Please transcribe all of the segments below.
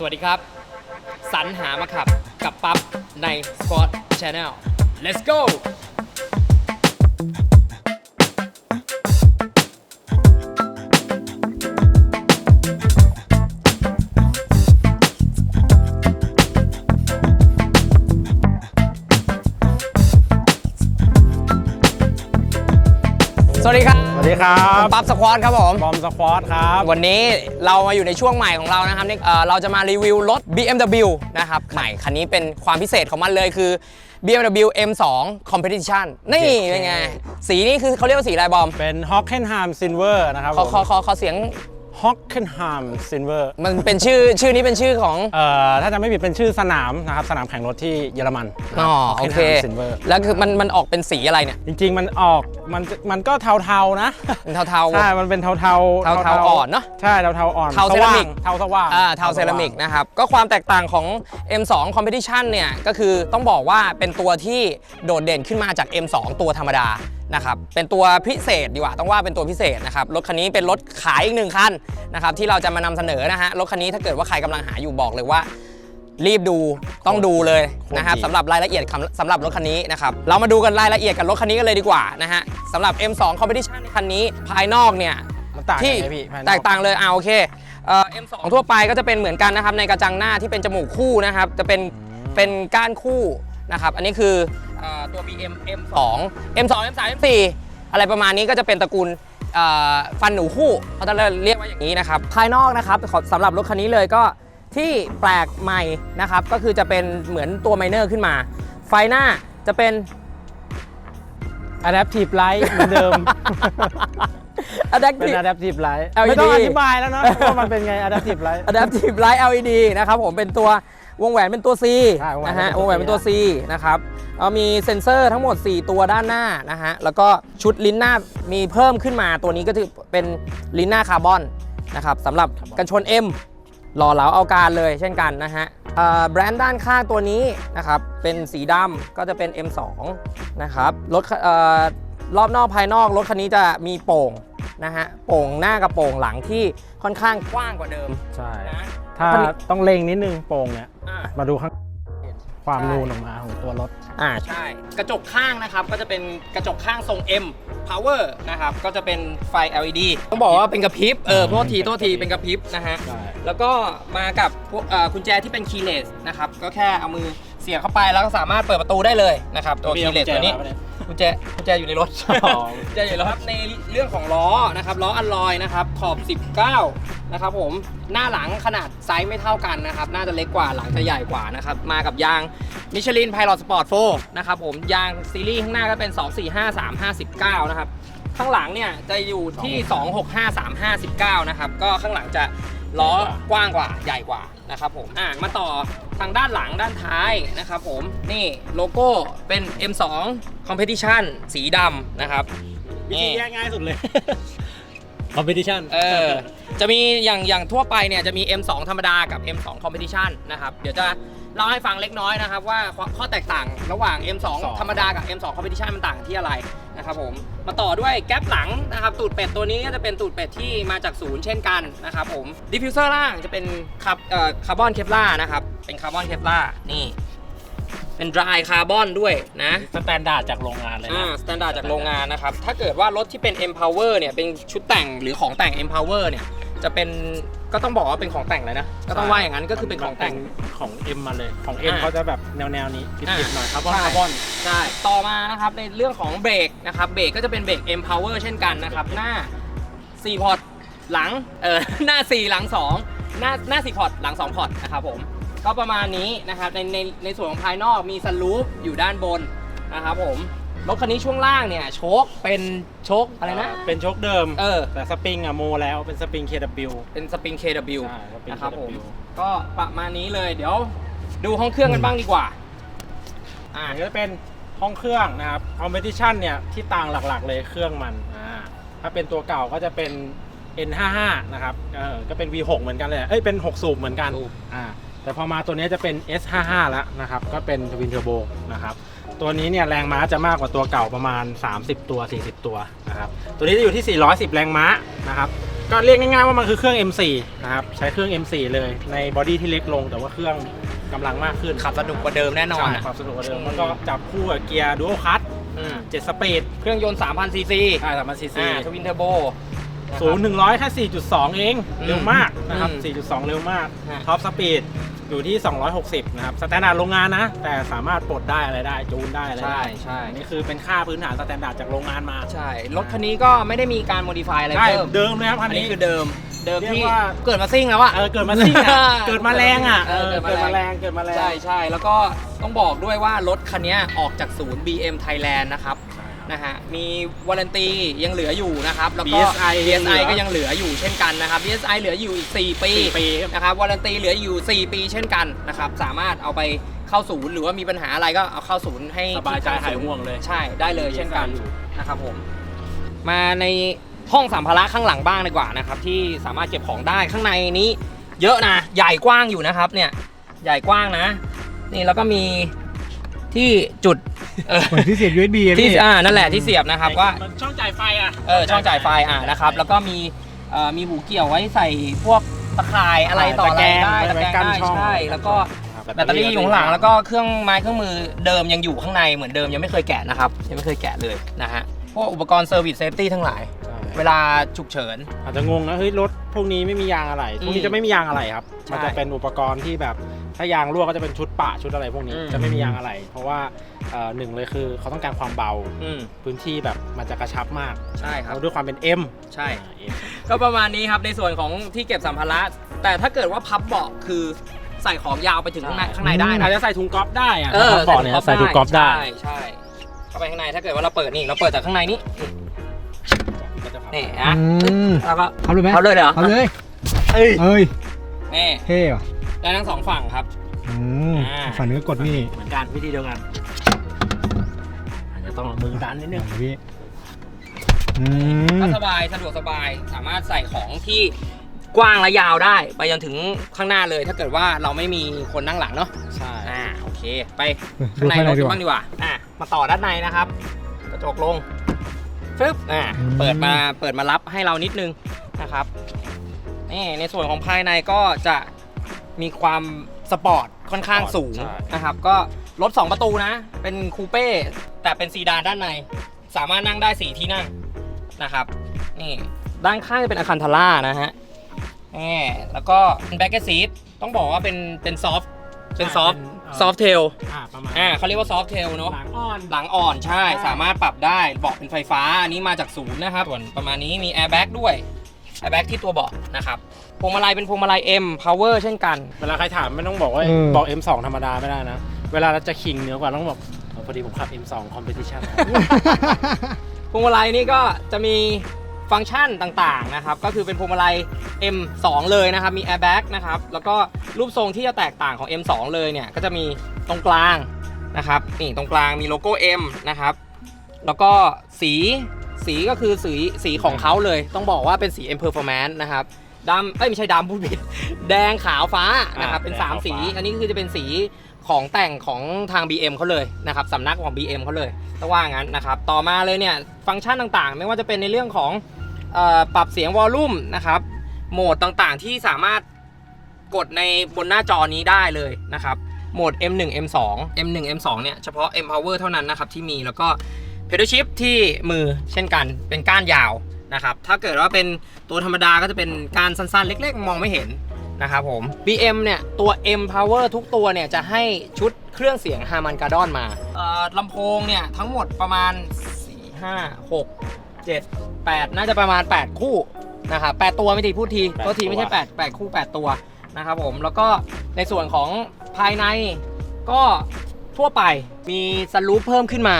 สวัสดีครับ สรรหามาขับกับปั๊บใน Sport Channel let's go ดีครับสวัสดีครับปั๊บสควอตครับผมบอมสควอตครับ วันนี้เรามาอยู่ในช่วงใหม่ของเรานะครับนี่เอ่อเราจะมารีวิวรถ BMW นะครับใหม่คันนี้เป็นความพิเศษของมันเลยคือ BMW M2 Competition นี่เป็นไง สีนี้คือเขาเรียกว่าสีอะไรบอม เป็นฮอกเคนฮามซินเวอร์นะครับขอขอขอขอเสียง ฮอกเคนฮามซินเวอร์มันเป็นชื่อชื่อนี้เป็นชื่อของ เอ่อถ้าจะไม่ผิดเป็นชื่อสนามนะครับ สนามแข่งรถที่เยอรมันอ๋อโอเค ซินเวอร์ แล้วคือมันมันออกเป็นสีอะไรเนี่ย จริง ๆ มันออกมันมันก็เทาๆนะ เป็นเทา ใช่ มันเป็นเทาๆเทาๆอ่อนเนอะใช่เทาๆอ่อนเทาเซรามิก สว่งเทาสว่างๆอ่าเทาเซรามิกนะครับ ก็ความแตกต่างของ M2 Competition เนี่ย ก็คือต้องบอกว่าเป็นตัวที่โดดเด่นขึ้นมาจาก M2 ตัวธรรมดา นะครับเป็นตัวพิเศษดีกว่าต้องว่าเป็นตัวพิเศษนะครับรถคันนี้เป็นรถขายอีกหนึ่งคันนะครับที่เราจะมานำเสนอนะฮะรถคันนี้ถ้าเกิดว่าใครกำลังหาอยู่บอกเลยว่ารีบดูต้องดูเลยนะครับสำหรับรายละเอียดคำสำหรับรถคันนี้นะครับเรามาดูกันรายละเอียดกับรถคันนี้กันเลยดีกว่านะฮะสำหรับ M2 Competition คันนี้ภายนอกเนี่ยมันต่างที่กันไหมพี่ภายนอกแตกต่างเลยอ่าโอเคเอ่อ M2 ทั่วไปก็จะเป็นเหมือนกันนะครับในกระจังหน้าที่เป็นจมูกคู่นะครับจะเป็นเป็นก้านคู่นะครับอันนี้คือเอ่อ ตัว BM M2 M2 M3 M4 อะไรประมาณนี้ก็จะเป็นตระกูลเอ่อฟันหนูคู่เขาจะเรียกว่าอย่างนี้นะครับ ภายนอกนะครับขอสำหรับรถคันนี้เลยก็ที่แปลกใหม่นะครับ ก็คือจะเป็นเหมือนตัวไมเนอร์ขึ้นมา ไฟหน้าจะเป็นอะแดปทีฟไลท์เหมือนเดิม เป็น Adaptive อะแดปทีฟไลท์ LED ไม่ต้องอธิบายแล้วเนาะว่ามันเป็นไงอะแดปทีฟไลท์ Adaptive Light LED นะครับผมเป็นตัว วงแหวนเป็นตัว C ใช่วงแหวนนะฮะเป็นตัววงแหวนเป็นตัว C นะครับเอามีเซ็นเซอร์ทั้งหมด 4 ตัวด้านหน้านะฮะแล้วก็ชุดลิ้นหน้ามีเพิ่มขึ้นมาตัวนี้ก็คือเป็นลิ้นหน้าคาร์บอนนะครับสำหรับกันชน M หล่อเหลาเอาการเลยเช่นกันนะฮะเอ่อแบรนด์ด้านข้างตัวนี้นะครับเป็นสีดำก็จะเป็น M2 นะครับรถเอ่อรอบนอกภายนอกรถคันนี้จะมีโป่งนะฮะโป่งหน้ากับโป่งหลังที่ค่อนข้างกว้างกว่าเดิม ใช่ นะ ถ้าต้องเล็งนิดนึงโป่งเนี่ยอ่ามาดูข้างความใช่นูนออกมาของตัวรถอ่าใช่ กระจกข้างนะครับ ก็จะเป็นกระจกข้างทรง M power นะครับ ก็จะเป็นไฟ LED ต้องบอกว่าเป็นกระพริบ เออโทษทีโทษทีเป็นกระพริบนะฮะ ใช่แล้วก็มากับพวกเอ่อกุญแจที่เป็น keyless นะครับ ก็แค่เอามือเสียบเข้าไปแล้วก็สามารถเปิดประตูได้เลยนะครับ ตัว keyless ตัวนี้กุญแจ กุญแจอยู่ในรถอ๋อกุญแจอยู่ในรถครับในเรื่องของล้อนะครับล้ออัลลอยนะครับขอบ 19 นะครับผมหน้าหลังขนาดไซส์ไม่เท่ากันนะครับน่าจะเล็กกว่าหลังจะใหญ่กว่านะครับมากับยางมิชลินไพลอตสปอร์ตโฟนะครับผมยางซีรีส์ข้างหน้าก็เป็น 245359 นะครับข้างหลังเนี่ยจะอยู่ที่ 265359 นะครับก็ข้างหลังจะล้อกว้างกว่าใหญ่กว่านะครับผมอะมาต่อทางด้านหลังด้านท้ายนะครับผมนี่โลโก้เป็น M2 Competition สีดำนะครับวิธีนี่แยกง่ายสุดเลย competition เออจะมีอย่างอย่างทั่วไปเนี่ยจะมี M2 ธรรมดากับ M2 Competition นะครับ เดี๋ยวจะเล่าให้ฟังเล็กน้อยนะครับ ว่าข้อข้อแตกต่างระหว่าง M2 ธรรมดากับ M2 Competition มันต่างกันที่อะไรนะครับผมมาต่อด้วยแก๊ปหลังนะครับ ตูดเป็ดตัวนี้ก็จะเป็นตูดเป็ดที่มาจากศูนย์เช่นกันนะครับผมดิฟฟิวเซอร์ล่างจะเป็นคาร์เอ่อคาร์บอนเคปลานะครับเป็นคาร์บอนเคปลานี่ เป็นดรายคาร์บอนด้วยนะสแตนดาร์ดจากโรงงานเลยอ่านะสแตนดาร์ดจากโรงงานนะครับ ถ้าเกิดว่ารถที่เป็น Empower เนี่ย เป็นชุดแต่งหรือของแต่ง Empower เนี่ย จะเป็นก็ต้องบอกว่าเป็นของแต่งเลยนะ ก็ต้องว่าอย่างนั้นก็คือเป็นของแต่งของ M มาเลย ของ M อ่าเขาจะแบบแนวแนวๆนี้ติดอ่าๆหน่อยคาร์บอนใช่คาร์บอนใช่ต่อมานะครับในเรื่องของเบรกนะครับเบรกก็จะเป็นเบรก Empower เช่นกันนะครับหน้า4พอร์ตหลังเออหน้า 4 หลัง 2 หน้าหน้า4พอร์ตหลัง 2 พอร์ตนะครับผม ก็ประมาณนี้นะครับในในในส่วนของภายนอกมีสลูปอยู่ด้านบนนะครับผมรถคันนี้ช่วงล่างเนี่ยโชคเป็นโชคอะไรนะ เป็นโชคเดิมเออแต่สปริงอะโมแล้วเป็นสปริง KW เป็นสปริง KW ใช่สปริงนะครับผม KW ก็ประมาณนี้เลยเดี๋ยวดูห้องเครื่องกันบ้างดีกว่า อ่าอันนี้ก็จะเป็นห้องเครื่องนะครับ competition เนี่ยที่ต่างหลักๆเลยเครื่องมันอ่าถ้าเป็นตัวเก่าก็จะเป็น N55 นะครับเออก็เป็น V6 เหมือนกันเลยเอ้ยเป็น 6 สูบเหมือนกันสูบอ่า แต่พอมาตัวนี้จะเป็น S55 แล้วนะครับ ก็เป็นทวินเทอร์โบนะครับ ตัวนี้เนี่ยแรงม้าจะมากกว่าตัวเก่าประมาณ 30 ตัว 40 ตัวนะครับ ตัวนี้จะอยู่ที่ 410 แรงม้านะครับ ก็เรียกง่ายๆว่ามันคือเครื่อง M4 นะครับ ใช้เครื่อง M4 เลยในบอดี้ที่เล็กลง แต่ว่าเครื่องกำลังมากขึ้นขับสนุกกว่าเดิมแน่นอนใช่อะความสนุกกว่าเดิมมันก็จับคู่กับเกียร์ดู a l คัตอืมเจ็ดสปีดเครื่องยนต์3,000ซีซีใช่สามพันซีซีอ่าทวินเทอร์โบศูนย์หนึ่งร้อยแค่4.2เองอืมเร็วมากนะครับอืม4.2เร็วมากฮะท็อปสปีด อยู่ที่ 260 นะครับ สแตนดาร์ดโรงงานนะ แต่สามารถปลดได้อะไรได้ จูนได้อะไรใช่ได้ใช่ อันนี่คือเป็นค่าพื้นฐานสแตนดาร์ดจากโรงงานมาใช่ รถคันนี้ก็ไม่ได้มีการโมดิฟายอะไรใช่เพิ่มเดิมเลยครับคัอันนนี้นี้ คือเดิม เดิมเรียกที่ว่า เกิดมาซิ่งแล้วอะ เออเกิดมาซิ่งอะเกิดมาแรงอะเออเออเกิเกิดดมามาแรแรง งเกิดมาแรง ใช่ใช่แล้วก็ต้องบอกด้วยว่ารถคันนี้ออกจากศูนย์ BM Thailand นะครับ นะฮะมีวารันตียังเหลืออยู่นะครับแล้วก็ BSI ยังเหลื BSI อ ก็ยังเหลืออยู่เช่นกันนะครับ BSI เหลืออยู่อีก 4 ปีสี่ปีครับนะครับวารันตีเหลืออยู่ 4 ปีเช่นกันนะครับสามารถเอาไปเข้าศูนย์หรือว่ามีปัญหาอะไรก็เอาเข้าศูนย์ให้สบายใจที่หายศูนห่วงเลย ใช่ได้เลยเช่นกันอยู่ นะครับผมมาในห้องสัมภาระข้างหลังบ้างดีกว่านะครับที่สามารถเก็บของได้ข้างในนี้ เยอะนะใหญ่กว้างอยู่นะครับเนี่ยใหญ่กว้างนะ นี่แล้วก็มีที่จุดเออ เหมือนที่เสียบ USB อะที่พี่อ่านั่นแหละที่เสียบนะครับว่า มันช่องจ่ายไฟอะเออช่องจ่ายไฟอ่านะครับ แล้วก็มีเอ่อมีหูเกี่ยวไว้ใส่พวกตะข่ายอะไรต่ออะไรได้ตะแกรงได้ใช่แล้วก็แบตเตอรี่อยู่ข้างหลังแล้วก็เครื่องไม้เครื่องมือเดิมยังอยู่ข้างในเหมือนเดิมยังไม่เคยแกะนะครับยังไม่เคยแกะเลยนะฮะพวกอุปกรณ์เซอร์วิสเซฟตี้ทั้งหลายใช่เวลาฉุกเฉิน อาจจะงงนะเฮ้ยรถพวกนี้ไม่มียางอะไรพวกนี้จะไม่มียางอะไรครับ ใช่มันจะเป็นอุปกรณ์ที่แบบถ้ายางรั่วก็จะเป็นชุดปะชุดอะไรพวกนี้อืม จะไม่มียางอะไร เพราะว่า เอ่อหนึ่งเลยคือเขาต้องการความเบาอืมพื้นที่แบบมันจะกระชับมากใช่ครับ แล้วด้วยความเป็น M ใช่ อ่า M ก็ประมาณนี้ครับในส่วนของที่เก็บสัมภาระ แต่ถ้าเกิดว่าพับเบาะคือใส่ของยาวไปถึงข้างในใช่ข้างในได้นะอาจจะใส่ถุงก๊อฟได้อะเออถ้าเบาะเนี่ยใส่ถุงก๊อฟได้ใช่ใช่เข้าไปข้างในถ้าเกิดว่าเราเปิดนี่เราเปิดจากข้างในนี้นี่ก็จะพับนี่นะอืมแล้วก็ทำเลยไหมเอาเลยเหรอทำเลยเอ้ยเอ้ยนี่เท่ว่ะได้ทั้งสองฝั่งครับ อืมอ่า ฝั่งนี้ก็กดนี่เหมือนกันวิธีเดียวกันอาจจะ ต้องเอามือดันนิดนึงฝั่งพี่อืมก็สบายสะดวกสบายสามารถใส่ของที่กว้างและยาวได้ ไปจนถึงข้างหน้าเลย ถ้าเกิดว่าเราไม่มีคนนั่งหลังเนาะใช่อ่าโอเค ไปดูข้างในข้างในรถดีกว่าบ้างดีกว่าอะมาต่อด้านในนะครับ กระจกลงฟึบอ่าอืมเปิดมาเปิดมารับให้เรานิดนึงนะครับนี่ในส่วนของภายในก็จะมีความสปอร์ตค่อนข้างสูงใช่นะครับ ก็รถ 2 ประตูนะ เป็นคูเป้ แต่เป็นซีดานด้านใน สามารถนั่งได้4ที่นั่งนะครับ นี่ด้านข้างจะเป็นอาคันทาร่านะฮะนี่แล้วก็แบ็กเกอร์ซีทต้องบอกว่าเป็นเป็นซอฟเป็นซอฟซอฟเทลอ่าประมาณอ่าเขาเรียกว่าซอฟเทลเนาะหลังอ่อนหลังอ่อนใช่ใช่ สามารถปรับได้เบาะเป็นไฟฟ้า อันนี้มาจากศูนย์นะครับส่วนประมาณนี้มีแอร์แบ็กด้วยแอร์แบ็กที่ตัวเบาะนะครับพวงมาลัยเป็นพวงมาลัย M Power เช่นกัน เวลาใครถามไม่ต้องบอกว่าเออบอก M2 ธรรมดาไม่ได้นะ เวลาเราจะขิงเหนือกว่าต้องบอกเออ พอดีผมขับ M2 Competition ครับ พวงมาลัยนี่ก็จะมีฟังก์ชันต่างๆนะครับ ก็คือเป็นพวงมาลัย M2 เลยนะครับ มี airbag นะครับ แล้วก็รูปทรงที่จะแตกต่างของ M2 เลยเนี่ย ก็จะมีตรงกลางนะครับ นี่ตรงกลางมีโลโก้ M นะครับ แล้วก็สีสีก็คือสีสีของเขาเลย ต้องบอกว่าเป็นสี M Performance นะครับดำเอ้ยไม่ใช่ดำพูดผิด แดงขาวฟ้านะครับอ่าเป็นแดงขาว3 สี ฟ้า อันนี้คือจะเป็นสี ของแต่งของทาง BM เขาเลยนะครับสำนักของ BM เขาเลยต้องว่างั้นนะครับต่อมาเลยเนี่ยฟังก์ชันต่างๆ ไม่ว่าจะเป็นในเรื่องของออปรับเสียงวอลลุ่มนะครับโหมดต่างๆที่สามารถกดในบนหน้าจอนี้ได้เลยนะครับโหมด M1 M2 M1 M2 เนี่ยเฉพาะ M Power เท่านั้นนะครับที่มีแล้วก็ pedal shift ที่มือเช่นกันเป็นก้านยาวนะครับถ้าเกิดว่าเป็นตัวธรรมดาก็จะเป็นก้านสั้นๆ เล็ก ๆ มองไม่เห็น นะครับผม BM เนี่ยตัว M Power ทุกตัวเนี่ยจะให้ชุดเครื่องเสียง Harman Kardon มาเอ่อลำโพงเนี่ยทั้งหมดประมาณ 4 5 6 7 8 น่าจะประมาณ 8 คู่นะครับ8ตัวไม่ทีพูดทีแปดโทษทีไม่ใช่ตัว8 8 คู่ 8 ตัวนะครับผมแล้วก็ในส่วนของภายในก็ทั่วไปมีสลูปเพิ่มขึ้นมา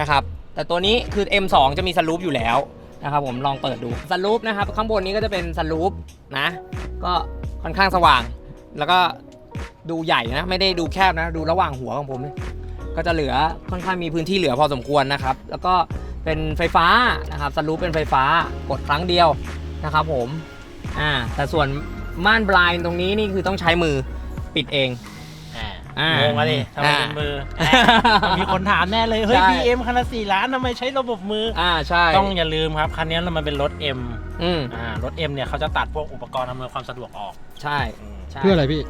นะครับแต่ตัวนี้คือ M2 จะมีสลูปอยู่แล้วนะครับผมลองเปิดดูสลูปนะครับข้างบนนี้ก็จะเป็นสลูปนะ ก็ ค่อนข้างสว่าง แล้วก็ดูใหญ่นะไม่ได้ดูแคบนะ ดูระหว่างหัวของผมเนี่ยก็จะเหลือค่อนข้างมีพื้นที่เหลือพอสมควรนะครับ แล้วก็เป็นไฟฟ้านะครับสลูปเป็นไฟฟ้ากดครั้งเดียวนะครับผมอ่าแต่ส่วนม่านบลายตรงนี้นี่คือต้องใช้มือปิดเอง อ่าอ่างงอะดิทำไมเป็นมืออะมีคนถามแน่เลย เฮ้ย ใช่ BM คันละสี่ล้านทำไมใช้ระบบมืออ่าใช่ต้องอย่าลืมครับ คันนี้มันเป็นรถ M อืมอ่ารถ M เนี่ยเขาจะตัดพวกอุปกรณ์อำนวยความสะดวกออกใช่อืมใช่ เพื่ออะไรพี่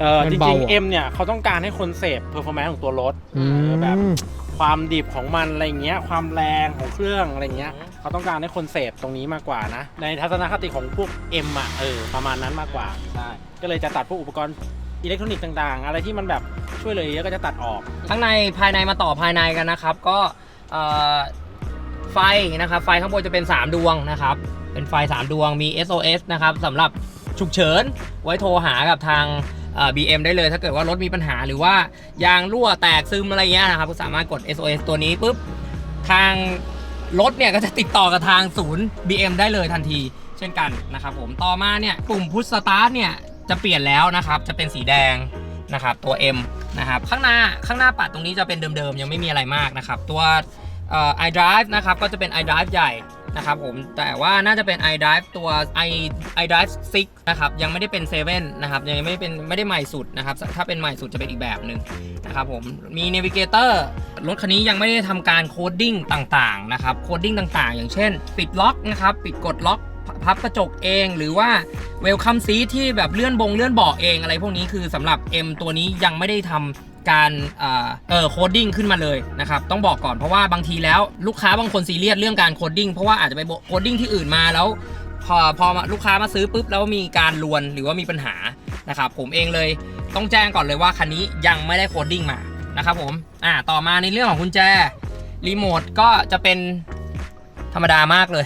เออมันจเบาริงเหรอๆ M เนี่ยเขาต้องการให้คนเสพ performance ของตัวรถอืเออแบบมความดิบของมันอะไรเงี้ย ความแรงของเครื่องอะไรเงี้ยเขาต้องการให้คนเสพตรงนี้มากกว่านะ ในทัศนคติของพวก M อะเออประมาณนั้นมากกว่า ใช่ ก็เลยจะตัดพวกอุปกรณ์ อิเล็กทรอนิกส์ต่างๆ อะไรที่มันแบบช่วยเหลยเยอะก็จะตัดออก ข้างในภายในมาต่อภายในกันนะครับ ก็เอ่อไฟนะครับ ไฟข้างบนจะเป็น 3 ดวงนะครับ เป็นไฟ 3 ดวงมี SOS นะครับสำหรับฉุกเฉิน ไว้โทรหากับทางเอ่อ BM ได้เลย ถ้าเกิดว่ารถมีปัญหาหรือว่ายางรั่วแตกซึมอะไรเงี้ยนะครับก็สามารถกด SOS ตัวนี้ปุ๊บทางรถเนี่ยก็จะติดต่อกับทางศูนย์ BM ได้เลยทันที เช่นกันนะครับผมต่อมาเนี่ยปุ่มพุชสตาร์ทเนี่ย จะเปลี่ยนแล้วนะครับ จะเป็นสีแดงนะครับ ตัว M นะครับ ข้างหน้าข้างหน้าปัดตรงนี้จะเป็นเดิมๆ ยังไม่มีอะไรมากนะครับ ตัว iDrive นะครับ ก็จะเป็น iDrive ใหญ่นะครับผม แต่ว่าน่าจะเป็น iDrive ตัว i iDrive 6 นะครับ ยังไม่ได้เป็น 7 นะครับ ยังไม่ได้เป็นไม่ได้ใหม่สุดนะครับ ถ้าเป็นใหม่สุดจะเป็นอีกแบบหนึ่งนะครับผม มี Navigator รถคันนี้ยังไม่ได้ทำการโคดดิ้งต่างๆ นะครับ โคดดิ้งต่างๆ อย่างเช่น ปิดล็อกนะครับ ปิดกดล็อก พับกระจกเองหรือว่า Welcome Seat ที่แบบเลื่อนบงเลื่อนเบาะเองอะไรพวกนี้คือสำหรับ M ตัวนี้ยังไม่ได้ทำการเอ่อเออโคดดิ้งขึ้นมาเลยนะครับต้องบอกก่อนเพราะว่าบางทีแล้วลูกค้าบางคนซีเรียสเรื่องการโคดดิ้งเพราะว่าอาจจะไปโคดดิ้งที่อื่นมาแล้ว พอพอลูกค้ามาซื้อปุ๊บแล้วมีการลวนหรือว่ามีปัญหานะครับผมเองเลยต้องแจ้งก่อนเลยว่าคันนี้ยังไม่ได้โคดดิ้งมานะครับผมอ่าต่อมาในเรื่องของกุญแจรีโมทก็จะเป็นธรรมดามากเลย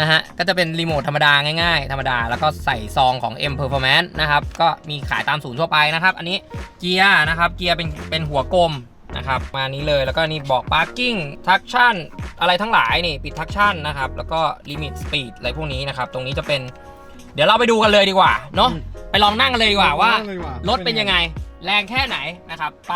นะฮะ ก็จะเป็นรีโมทธรรมดาง่ายๆ ธรรมดา แล้วก็ใส่ซองของ M Performance นะครับ ก็มีขายตามศูนย์ทั่วไปนะครับ อันนี้เกียร์นะครับ เกียร์เป็นเป็นหัวกลมนะครับ มานี้เลย แล้วก็นี่บอก parking traction อะไรทั้งหลายนี่ ปิด traction นะครับ แล้วก็ limit speed อะไรพวกนี้นะครับ ตรงนี้จะเป็น เดี๋ยวเราไปดูกันเลยดีกว่า เนาะ ไปลองนั่งกันเลยดีกว่าว่านั่งเลยดีกว่ารถเป็นยังไง แรงแค่ไหนนะครับ ไป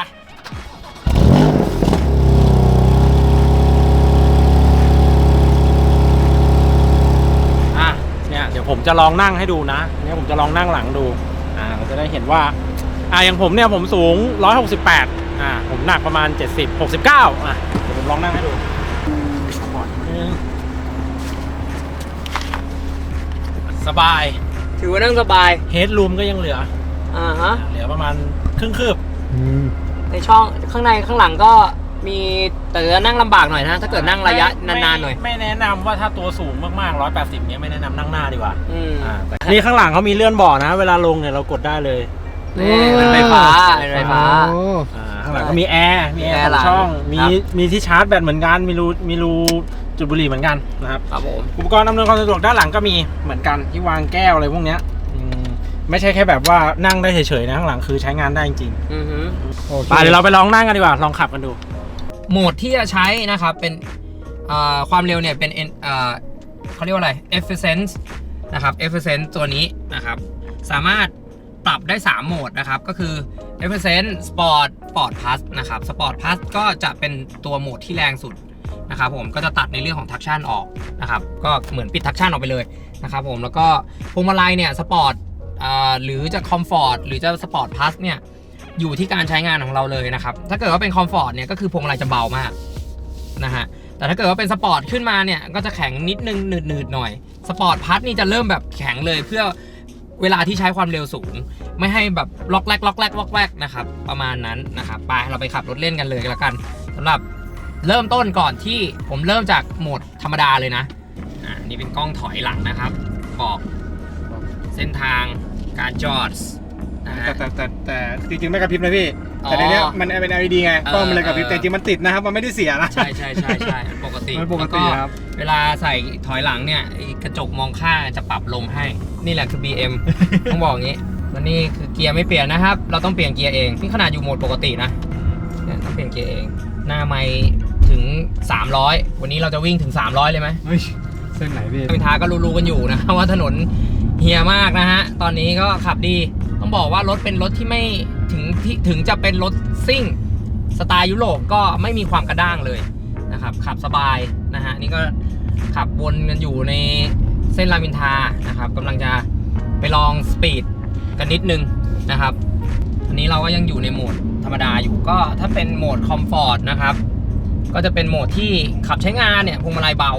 อะ เนี่ยเดี๋ยวผมจะลองนั่งให้ดูนะเนี่ยผมจะลองนั่งหลังดูอ่าเราจะได้เห็นว่าอ่าอย่างผมเนี่ยผมสูง 168อ่าผมหนักประมาณ 70 69อะเดี๋ยวผมลองนั่งให้ดูก่อนนิดนึงสบาย ถือว่านั่งสบายเฮดรูมก็ยังเหลืออ่าฮะเหลือประมาณครึ่งคืบอืมในช่องข้างในข้างหลังก็ มีแต่จะนั่งลำบากหน่อยนะ ถ้าเกิดนั่งระยะไม่นานๆหน่อยไม่แนะนำว่าถ้าตัวสูงมากๆ 180เนี้ยไม่แนะนำนั่งหน้าดีกว่าอืม อ่าแต่นี่ข้างหลังเขามีเลื่อนเบาะนะ เวลาลงเนี่ยเรากดได้เลยนี่เป็นไฟฟ้าเป็นไฟฟ้า โอ้ อ่าข้างหลังก็มีแอร์มีแอแอร์ร์หลัสองงช่องมีครับ มีที่ชาร์จแบตเหมือนกันมีรูมีรูจุดบุหรี่เหมือนกันนะครับ ครับผม อุปกรณ์อำนวยความสะดวกด้านหลังก็มีเหมือนกันที่วางแก้วอะไรพวกเนี้ยอืมไม่ใช่แค่แบบว่านั่งได้เฉยๆนะข้างหลังคือใช้งานได้จริงอือฮึโอๆเคไปเดี๋ยวเราไปลองนั่งกันดีกว่าลองขับกันดู โหมดที่จะใช้นะครับเป็นความเร็วเนี่ยเป็นเขาเรียกว่าอะไร efficiency นะครับ efficiency ตัวนี้นะครับ สามารถปรับได้ 3 โหมดนะครับ ก็คือ efficiency sport sport plus นะครับ sport plus ก็จะเป็นตัวโหมดที่แรงสุดนะครับผมก็จะตัดในเรื่องของ traction ออกนะครับก็เหมือนปิด traction ออกไปเลยนะครับผมแล้วก็พวงมาลัยเนี่ย sport อ่าหรือจะ comfort หรือจะ sport plus เนี่ย อยู่ที่การใช้งานของเราเลยนะครับ ถ้าเกิดว่าเป็นคอมฟอร์ตเนี่ยก็คือพวงมาลัยจะเบามากนะฮะ แต่ถ้าเกิดว่าเป็นสปอร์ตขึ้นมาเนี่ยก็จะแข็งนิดนึงหนืดๆหน่อย สปอร์ตพัทนี่จะเริ่มแบบแข็งเลยเพื่อเวลาที่ใช้ความเร็วสูง ไม่ให้แบบล็อกแรกล็อกแรกล็อกแรกนะครับ ประมาณนั้นนะครับไปเราไปขับรถเล่นกันเลยและกันสำหรับเริ่มต้นก่อนที่ผมเริ่มจากโหมดธรรมดาเลยนะอ่านี่เป็นกล้องถอยหลังนะครับ บอกเส้นทางการจอด แต่แต่แต่แต่จริงๆไม่กระพริบนะพี่อ๋อแต่ในเนี้ยมันเป็น LED ไงเออกล้องมันเลยกระพริบเออแต่จริงๆมันติดนะครับมันไม่ได้เสียนะใช่ใช่ใช่ใช่ปกติมันปกติแล้วครับเวลาใส่ถอยหลังเนี่ยไอ้กระจกมองข้างจะปรับลงให้นี่แหละคือ BM ต้องบอกอย่างนี้แล้วนี่คือเกียร์ไม่เปลี่ยนนะครับ เราต้องเปลี่ยนเกียร์เองนี่ขนาดอยู่โหมดปกตินะเนี่ยต้องเปลี่ยนเกียร์เอง หน้าไม่ถึง 300 วันนี้เราจะวิ่งถึง 300 เลยไหมเฮ้ยเส้นไหนพี่มินทาก็รู้ๆกันอยู่นะว่าถนนเฮียมากนะฮะตอนนี้ก็ขับดี ต้องบอกว่ารถเป็นรถที่ไม่ถึงที่ถึงจะเป็นรถซิ่งสไตล์ยุโรปก็ไม่มีความกระด้างเลยนะครับขับสบายนะฮะนี่ก็ขับวนกันอยู่ในเส้นรามอินทานะครับกำลังจะไปลองสปีดกันนิดนึงนะครับอันนี้เราก็ยังอยู่ในโหมดธรรมดาอยู่ก็ถ้าเป็นโหมดคอมฟอร์ตนะครับก็จะเป็นโหมดที่ขับใช้งานเนี่ยพวงมาลัยเบา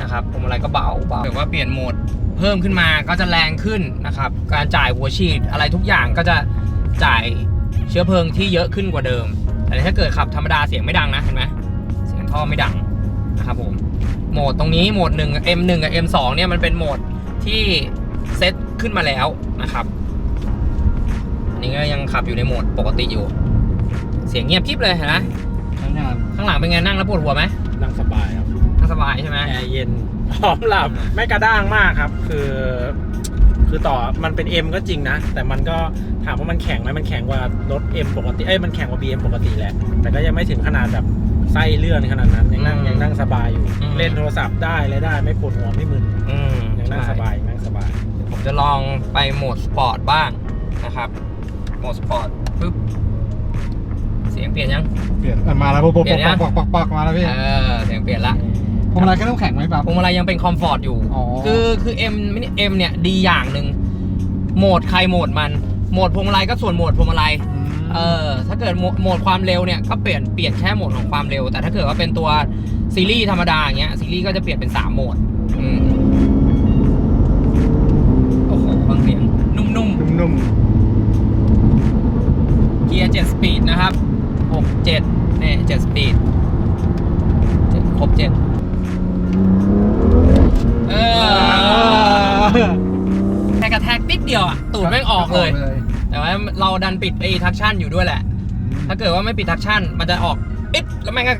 นะครับพวงมาลัยก็เบาเบาแต่ว่าเปลี่ยนโหมด เพิ่มขึ้นมาก็จะแรงขึ้นนะครับ การจ่ายหัวฉีดอะไรทุกอย่างก็จะจ่ายเชื้อเพลิงที่เยอะขึ้นกว่าเดิม แต่ถ้าเกิดขับธรรมดาเสียงไม่ดังนะเห็นไหมเสียงท่อไม่ดังนะครับผมโหมดตรงนี้โหมด1 M1 กับ M2 เนี่ยมันเป็นโหมดที่เซตขึ้นมาแล้วนะครับอันนี้ก็ยังขับอยู่ในโหมดปกติอยู่ เสียงเงียบกริบเลยเห็นไหมใช้งานข้างหลังเป็นไงนั่งแล้วปวดหัวไหมนั่งสบายครับนั่งสบายใช่ไหมแอร์เย็น พร้อมหลับไม่กระด้างมากครับ คือ คือต่อมันเป็น M ก็จริงนะ แต่มันก็ถามว่ามันแข็งไหมมันแข็งกว่ารถ M ปกติเอ้ยมันแข็งกว่า BM ปกติแหละ แต่ก็ยังไม่ถึงขนาดแบบไส้เลื่อนขนาดนั้นยังนั่งยังนั่งสบายอยู่เล่นโทรศัพท์ได้อะไรได้ไม่ปวดหัวไม่มึนอืมยังนั่งสบายยังนั่งสบาย ผมจะลองไปโหมดสปอร์ตบ้างนะครับ โหมดสปอร์ตปึ๊บ เสียงเปลี่ยนยัง เปลี่ยนอะมาแล้วปุ๊บปุ๊บเปลี่ยนยัง ปักปักปักปักมาแล้วพี่ เออ เสียงเปลี่ยนละ พวงมาลัยก็ต้องแข็งไหมปั๊บ พวงมาลัยยังเป็นคอมฟอร์ตอยู่ อ๋อ คือคือ M ไม่เอ็มเนี่ยดีอย่างหนึ่งโหมดใครโหมดมัน โหมดพวงมาลัยก็ส่วนโหมดพวงมาลัย เออถ้าเกิดโหมดโหมดความเร็วเนี่ยก็เปลี่ยนเปลี่ยนแค่โหมดของความเร็ว แต่ถ้าเกิดว่าเป็นตัวซีรีส์ธรรมดาอย่างเงี้ยซีรีส์ก็จะเปลี่ยนเป็น3โหมดอืมโอ้โหฟังเสียงนุ่มนุ่มๆเกียร์7สปีดนะครับ6 7เนี่ย7สปีด7ครบ7เอ ๆ อ แค่กระแทกติด เดียวอะตูดแม่งออกเลย แต่ว่าเราดันปิดไอ้ทักชั่นอยู่ด้วยแหละ ถ้าเกิดว่าไม่ปิดทักชั่นมันจะออกอิ๊ดแล้วแม่งก็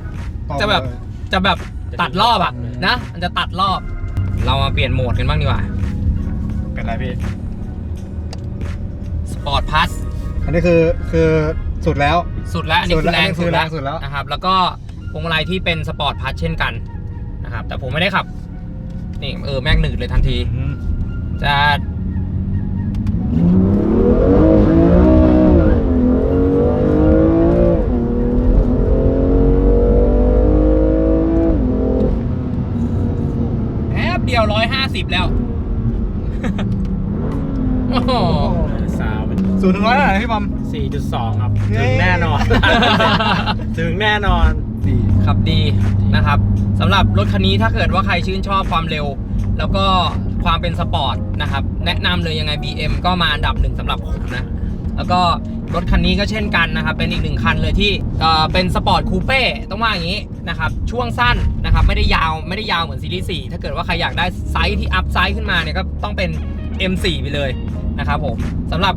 จะแบบจะแบบตัดรอบอะนะมันจะตัดรอบ เรามาเปลี่ยนโหมดกันบ้างดีกว่าเป็นไรพี่สปอร์ตพัสอันนี้คือคือสุดแล้วสุดแล้วอันนี้สุดคือแล้วแรงสุดอันนี้คือแรแล้วงสุดแล้วนะครับ แล้วก็พวงมาลัยที่เป็นสปอร์ตพัสเช่นกันนะครับ แต่ผมไม่ได้ขับนี่เออแม่งหนืดเลยทันที จะแป๊บเดียวร้อยห้าสิบแล้ว โอ้โห ซาวเป็น ศูนย์ถึงร้อยเท่าไหร่พี่บอม 4.2ครับเย้ถึงแน่นอน ถึงแน่นอนสี่ขับดีนะครับสำหรับรถคันนี้ถ้าเกิดว่าใครชื่นชอบความเร็ว แล้วก็ความเป็นสปอร์ตนะครับ แนะนำเลยยังไง BM ก็มาอันดับหนึ่งสำหรับผมนะ แล้วก็รถคันนี้ก็เช่นกันนะครับ เป็นอีกหนึ่งคันเลยที่เอ่อเป็นสปอร์ตคูเป้ต้องว่าอย่างนี้นะครับ ช่วงสั้นนะครับ ไม่ได้ยาวไม่ได้ยาวเหมือนซีรีส์4ถ้าเกิดว่าใครอยากได้ไซส์ที่อัพไซส์ขึ้นมาเนี่ยก็ต้องเป็น M4 ไปเลยนะครับผมสำหรับ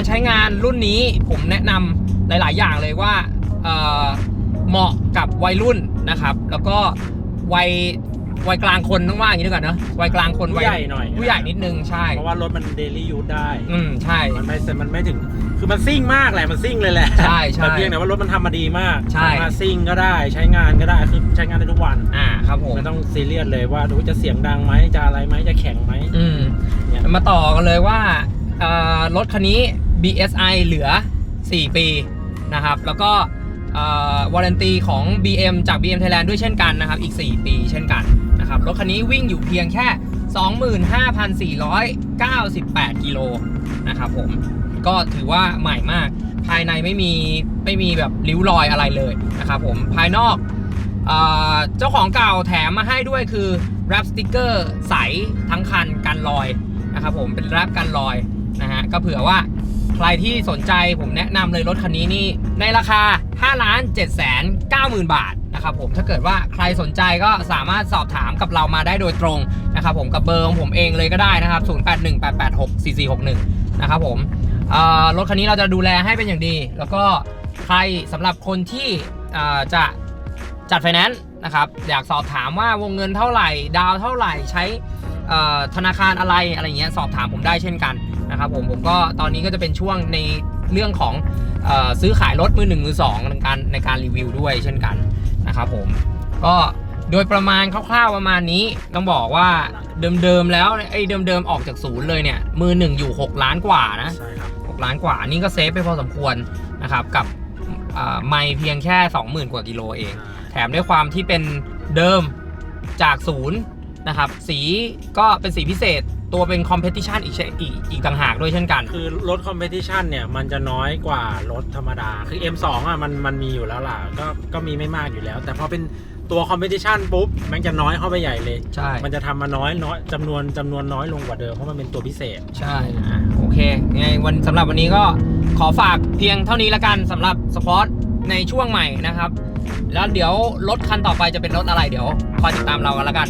การใช้งานรุ่นนี้ผมแนะนำหลาย ๆ อย่างเลยว่าเอ่อเหมาะกับวัยรุ่นนะครับ แล้วก็วัยวัยกลางคนต้องว่าอย่างนี้ดีกว่าเนอะวัยกลางคนผู้วัยใหญ่หน่อยผู้ใหญ่นิดนึงใช่ เพราะว่ารถมันเดลี่ยู e ได้ อืมใช่ มันไม่มันไม่ถึง คือมันซิ่งมากแหละ มันซิ่งเลยแหละ ใช่ใช่แต่เพียงแต่ว่ารถมันทำมาดีมาก ใช่สามารถซิ่งก็ได้ ใช้งานก็ได้ คือใช้งานได้ทุกวัน อ่าครับผมไม่ต้องซีเรียสเลยว่าดูจะเสียงดังไหมจะอะไรไหมจะแข็งไหม อืมเนี่ยมาต่อกันเลยว่าเอ่อรถคันนี้ BSI เหลือ 4 ปีนะครับ แล้วก็วารันตีของ BM จาก BM Thailand ด้วยเช่นกันนะครับ อีก 4 ปีเช่นกันนะครับ รถคันนี้วิ่งอยู่เพียงแค่ 25,498 กิโลนะครับผม ก็ถือว่าใหม่มาก ภายในไม่มีไม่มีแบบริ้วรอยอะไรเลยนะครับผม ภายนอกเออเจ้าของเก่าแถมมาให้ด้วยคือแรปสติกเกอร์ใสทั้งคันกันรอยนะครับผม เป็นแรปกันรอยนะฮะ ก็เผื่อว่า ใครที่สนใจผมแนะนำเลยรถคันนี้นี่ในราคา 5 ล้าน7 9 0 0 0 0 บาทนะครับผมถ้าเกิดว่าใครสนใจก็สามารถสอบถามกับเรามาได้โดยตรงนะครับผมกับเบอร์ของผมเองเลยก็ได้นะครับ 0818864461 นะครับผมรถคันนี้เราจะดูแลให้เป็นอย่างดี แล้วก็ใครสำหรับคนที่จะจัดไฟแนนซ์นะครับอยากสอบถามว่าวงเงินเท่าไหร่ ดาวเท่าไหร่ใช้ ธนาคารอะไรอะไรเงี้ยสอบถามผมได้เช่นกันนะครับผมผมก็ตอนนี้ก็จะเป็นช่วงในเรื่องของเออซื้อขายรถมือหนึ่งมือสองในการในการรีวิวด้วยเช่นกันนะครับผมก็โดยประมาณคร่าวๆประมาณนี้ต้องบอกว่าเดิมๆแล้วไอ้เดิมๆออกจากศูนย์เลยเนี่ยมือหนึ่งอยู่ 6 ล้านกว่านะใช่ครับ6ล้านกว่านี่ก็เซฟไปพอสมควรนะครับกับเอ่อไม่เพียงแค่ 20,000 กว่ากิโลเอง แถมด้วยความที่เป็นเดิมจากศูนย์ นะครับ สีก็เป็นสีพิเศษตัวเป็นคอมเพติชันอีกเช่นอีกอีกต่างหากด้วยเช่นกัน คือรถคอมเพติชันเนี่ย มันจะน้อยกว่ารถธรรมดา คือ M2 อะมันมันมีอยู่แล้วล่ะ ก็ก็มีไม่มากอยู่แล้ว แต่พอเป็นตัวคอมเพติชันปุ๊บมันจะน้อยเข้าไปใหญ่เลย ใช่ มันจะทำมาน้อยน้อยจำนวนจำนวนน้อยลงกว่าเดิม เพราะมันเป็นตัวพิเศษ ใช่อะโอเคยังไงวันสำหรับวันนี้ก็ขอฝากเพียงเท่านี้ละกันสำหรับสปอร์ตในช่วงใหม่นะครับ แล้วเดี๋ยวรถคันต่อไปจะเป็นรถอะไรเดี๋ยวคอยติดตามเรากันละกัน